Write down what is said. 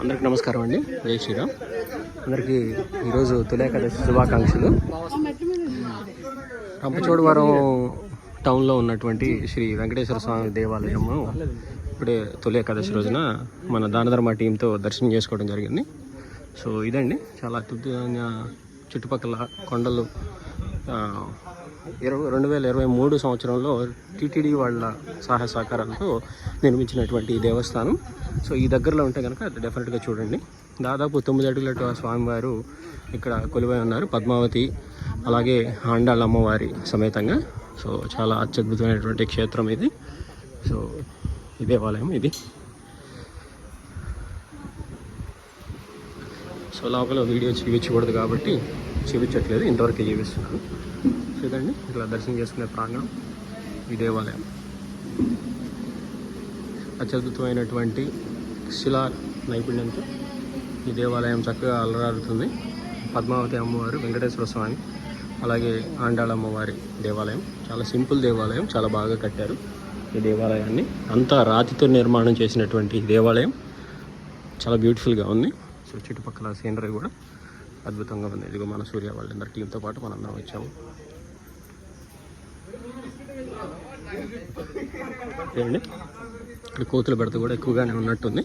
అందరికి నమస్కారం అండి. జై శ్రీరామ్. అందరికీ ఈరోజు తొలేకాదశి శుభాకాంక్షలు. రంపచోడవరం టౌన్లో ఉన్నటువంటి శ్రీ వెంకటేశ్వర స్వామి దేవాలయము ఇప్పుడే తులేకాదశి రోజున మన దానధర్మ టీంతో దర్శనం చేసుకోవడం జరిగింది. సో ఇదండి. చాలా అద్భుతమైన చుట్టుపక్కల కొండలు ఇరవై రెండు వేల ఇరవై మూడు సంవత్సరంలో టీటీడీ వాళ్ళ సహాయ సహకారాలతో నిర్మించినటువంటి ఈ దేవస్థానం. సో ఈ దగ్గరలో ఉంటే కనుక డెఫినెట్గా చూడండి. దాదాపు తొమ్మిది అడుగుల స్వామివారు ఇక్కడ కొలువై ఉన్నారు. పద్మావతి అలాగే ఆండాళ్ళ అమ్మవారి సమేతంగా. సో చాలా అత్యద్భుతమైనటువంటి క్షేత్రం ఇది. సో ఈ దేవాలయం ఇది. సో లోపల వీడియో చూపించకూడదు కాబట్టి చూపించట్లేదు ఇంతవరకే చూపిస్తున్నాను చూడండి ఇట్లా దర్శనం చేసుకునే ప్రాంగణం ఈ దేవాలయం అత్యద్భుతమైనటువంటి శిలా నైపుణ్యంతో ఈ దేవాలయం చక్కగా అలరారుతుంది. పద్మావతి అమ్మవారు వెంకటేశ్వర స్వామి అలాగే ఆండాళ అమ్మవారి దేవాలయం. చాలా సింపుల్ దేవాలయం చాలా బాగా కట్టారు ఈ దేవాలయాన్ని. అంతా రాతితో నిర్మాణం చేసినటువంటి దేవాలయం. చాలా బ్యూటిఫుల్గా ఉంది. సో చుట్టుపక్కల సీనరీ కూడా. అద్భుతంగా ఉంది. ఇదిగో మన సూర్య వాళ్ళందరి టీంతో పాటు మనందరం వచ్చాము. ఏమండి ఇక్కడ కోతులు బెడత కూడా ఎక్కువగానే ఉన్నట్టుంది.